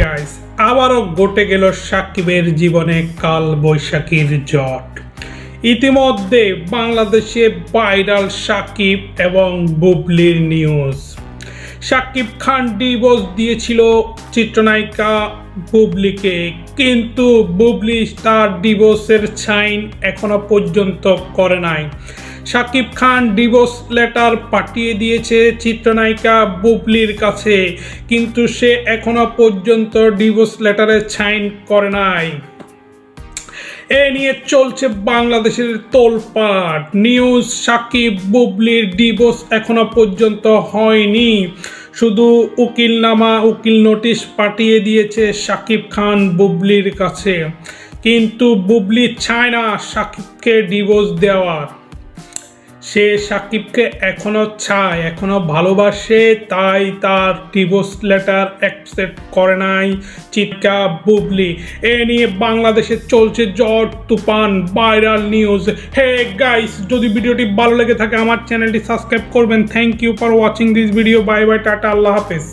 Guys আবারও ঘটে গেল সাকিবের জীবনে কাল বৈশাখীর জট। ইতিমধ্যে বাংলাদেশে ভাইরাল সাকিব এবং বুবলির নিউজ সাকিব খান ডিভোর্স দিয়েছিল চিত্রনায়িকা বুবলিকে, কিন্তু বুবলি তার ডিভোর্সের সাইন এখনও পর্যন্ত করে নাই। সাকিব খান ডিভোর্স লেটার পাঠিয়ে দিয়েছে চিত্রনায়িকা বুবলির কাছে, কিন্তু সে এখনও পর্যন্ত ডিভোর্স লেটারে সাইন করে নাই। এ নিয়ে চলছে বাংলাদেশের তোলপাট নিউজ, সাকিব, বুবলির ডিভোর্স এখনও পর্যন্ত হয়নি। শুধু উকিলনামা, উকিল নোটিশ পাঠিয়ে দিয়েছে সাকিব খান বুবলির কাছে। কিন্তু বুবলি চায় না সাকিবকে ডিভোর্স দেওয়ার। সে সাকিবকে এখনও চায় এখনও ভালোবাসে, তাই তার ডিভোর্স লেটার অ্যাকসেপ্ট করে নাই চিৎকা বুবলি। এ নিয়ে বাংলাদেশে চলছে জ্বর, তুফান ভাইরাল নিউজ হে গাইস যদি ভিডিওটি ভালো লেগে থাকে, আমার চ্যানেলটি সাবস্ক্রাইব করবেন। Thank you for watching this video bye bye tata, আল্লাহ হাফেজ।